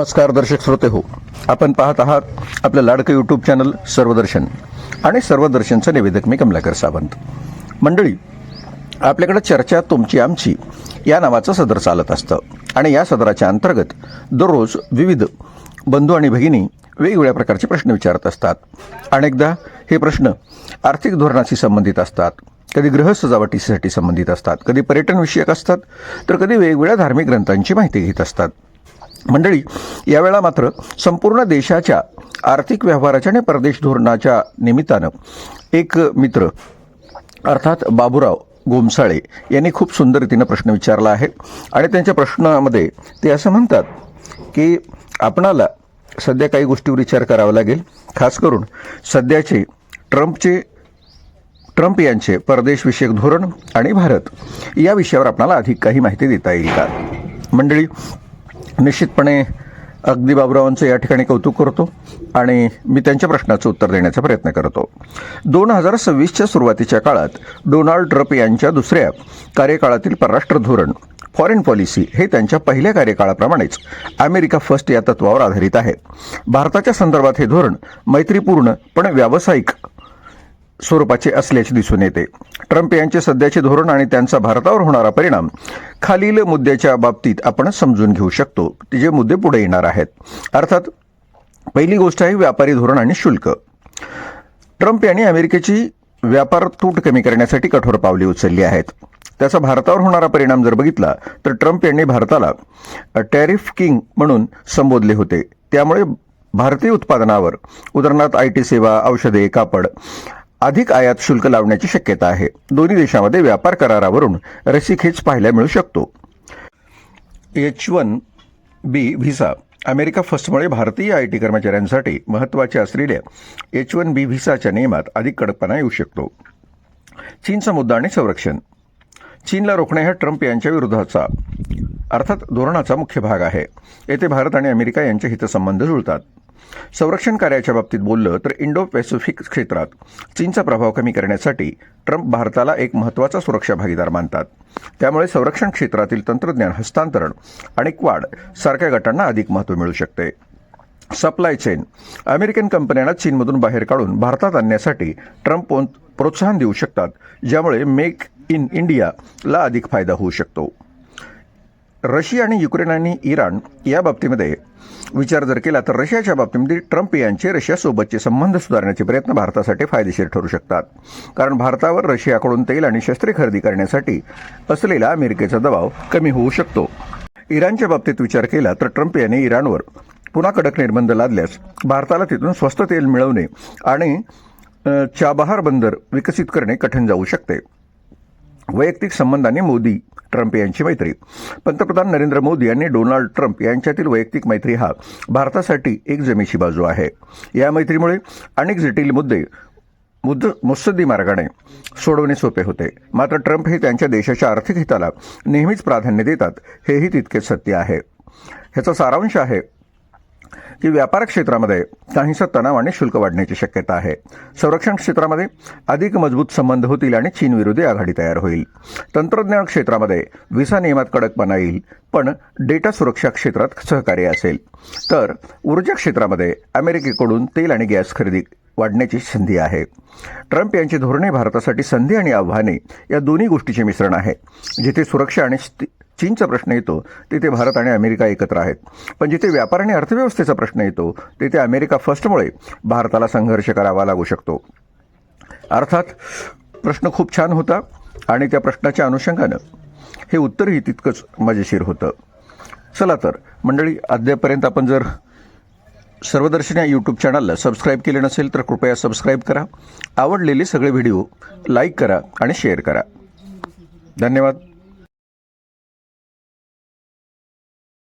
नमस्कार दर्शक श्रोते हो. आपण पाहत आहात आपलं लाडकं यूट्यूब चॅनल सर्वदर्शन. आणि सर्वदर्शनचं निवेदक मी कमलाकर सावंत. मंडळी आपल्याकडे चर्चा तुमची आमची या नावाचं सदर चालत असतं. आणि या सदराच्या अंतर्गत दररोज विविध बंधू आणि भगिनी वेगवेगळ्या प्रकारचे प्रश्न विचारत असतात. अनेकदा हे प्रश्न आर्थिक धोरणाशी संबंधित असतात कधी ग्रह सजावटीसाठी संबंधित असतात कधी पर्यटनविषयक असतात तर कधी वेगवेगळ्या धार्मिक ग्रंथांची माहिती घेत असतात. मंडळी यावेळा मात्र संपूर्ण देशाच्या आर्थिक व्यवहाराच्या आणि परदेश धोरणाच्या निमित्तानं एक मित्र अर्थात बाबूराव गोमसाळे यांनी खूप सुंदर रीतीनं प्रश्न विचारला आहे. आणि त्यांच्या प्रश्नामध्ये ते असं म्हणतात की आपणाला सध्या काही गोष्टीवर विचार करावा लागेल. खास करून सध्याचे ट्रम्पचे ट्रम्प यांचे परदेशविषयक धोरण आणि भारत या विषयावर आपणाला अधिक काही माहिती देता येईल का? मंडळी निश्चितपणे अगदी बाबुरावांचं या ठिकाणी कौतुक करतो आणि मी त्यांच्या प्रश्नाचं उत्तर देण्याचा प्रयत्न करतो. दोन हजार सव्वीसच्या सुरुवातीच्या काळात डोनाल्ड ट्रम्प यांच्या दुसऱ्या कार्यकाळातील परराष्ट्र धोरण फॉरेन पॉलिसी हे त्यांच्या पहिल्या कार्यकाळाप्रमाणेच अमेरिका फर्स्ट या तत्वावर आधारित आहे. भारताच्या संदर्भात हे धोरण मैत्रीपूर्ण पण व्यावसायिक स्वरूपाचे असल्याचे दिसून येते. ट्रम्प यांचे सध्याचे धोरण आणि त्यांचा भारतावर होणारा परिणाम खालील मुद्द्याच्या बाबतीत आपण समजून घेऊ शकतो. जे मुद्दे पुढे येणार आहेत. अर्थात पहिली गोष्ट आहे व्यापारी धोरण आणि शुल्क. ट्रम्प यांनी अमेरिकेची व्यापार तूट कमी करण्यासाठी कठोर पावले उचलली आहेत. त्याचा भारतावर होणारा परिणाम जर बघितला तर ट्रम्प यांनी भारताला टॅरिफ किंग म्हणून संबोधले होते. त्यामुळे भारतीय उत्पादनावर उदाहरणार्थ आय टी सेवा औषधे कापड अधिक आयात शुल्क लावण्याची शक्यता आहे. दोन्ही देशांमध्ये व्यापार करारावरून रसीखेच पाहायला मिळू शकतो. H one B visa. America फर्स्टमुळे भारतीय आय टी कर्मचाऱ्यांसाठी महत्त्वाचे असलेल्या एच वन बी व्हिसाच्या नियमात अधिक कडकपणा येऊ शकतो. चीनचा मुद्दा आणि संरक्षण. चीनला रोखणे हा ट्रम्प यांच्या विरोधाचा अर्थात धोरणाचा मुख्य भाग आहे. येथे भारत आणि अमेरिका यांचे हितसंबंध जुळतात. संरक्षण कार्याच्या बाबतीत बोललं तर इंडो पॅसिफिक क्षेत्रात चीनचा प्रभाव कमी करण्यासाठी ट्रम्प भारताला एक महत्त्वाचा सुरक्षा भागीदार मानतात. त्यामुळे संरक्षण क्षेत्रातील तंत्रज्ञान हस्तांतरण आणि क्वाड सारख्या गटांना अधिक महत्त्व मिळू शकते. सप्लाय चेन अमेरिकन कंपन्यांना चीनमधून बाहेर काढून भारतात आणण्यासाठी ट्रम्प प्रोत्साहन देऊ शकतात ज्यामुळे मेक इन इंडियाला अधिक फायदा होऊ शकतो. रशिया आणि युक्रेन आणि इराण या बाबतीमध्ये विचार जर केला तर रशियाच्या बाबतीमध्ये ट्रम्प यांचे रशियासोबतचे संबंध सुधारण्याचे प्रयत्न भारतासाठी फायदेशीर ठरू शकतात. कारण भारतावर रशियाकडून तेल आणि शस्त्रे खरेदी करण्यासाठी असलेला अमेरिकेचा दबाव कमी होऊ शकतो. इराणच्या बाबतीत विचार केला तर ट्रम्प यांनी इराणवर पुन्हा कडक निर्बंध लादल्यास भारताला तिथून स्वस्त तेल मिळवणे आणि चाबहार बंदर विकसित करणे कठीण जाऊ शकते. वैयक्तिक संबंधाने मोदी ट्रम्प यांची मैत्री. पंतप्रधान नरेंद्र मोदी यांनी डोनाल्ड ट्रम्प यांच्यातील वैयक्तिक मैत्री हा भारतासाठी एक जमेची बाजू आहे. या मैत्रीमुळे अनेक जटिल मुद्दे मुद्द मुत्सद्दी मार्गाने सोडवणे सोपे होते. मात्र ट्रम्प हे त्यांच्या देशाच्या आर्थिक हिताला नेहमीच प्राधान्य देतात हेही तितकेच सत्य आहे. ह्याचा सारांश आहे की व्यापार क्षेत्रामध्ये काहीसा तणाव आणि शुल्क वाढण्याची शक्यता आहे. संरक्षण क्षेत्रामध्ये अधिक मजबूत संबंध होतील आणि चीनविरोधी आघाडी तयार होईल. तंत्रज्ञान क्षेत्रामध्ये व्हिसा नियमात कडकपणा येईल पण डेटा सुरक्षा क्षेत्रात सहकार्य असेल. तर ऊर्जा क्षेत्रामध्ये अमेरिकेकडून तेल आणि गॅस खरेदी वाढण्याची संधी आहे. ट्रम्प यांची धोरणे भारतासाठी संधी आणि आव्हाने या दोन्ही गोष्टीचे मिश्रण आहे. जिथे सुरक्षा आणि स्ति- चीनचा प्रश्न येतो तिथे भारत आणि अमेरिका एकत्र आहेत. पण जिथे व्यापार आणि अर्थव्यवस्थेचा प्रश्न येतो तिथे अमेरिका फर्स्टमुळे भारताला संघर्ष करावा लागू शकतो. अर्थात प्रश्न खूप छान होता आणि त्या प्रश्नाच्या अनुषंगानं हे उत्तरही तितकंच मजेशीर होतं. चला तर मंडळी अद्यापर्यंत आपण जर सर्वदर्शन या यूट्यूब चॅनलला सबस्क्राईब केले नसेल तर कृपया सबस्क्राईब करा. आवडलेले सगळे व्हिडिओ लाईक करा आणि शेअर करा. धन्यवाद.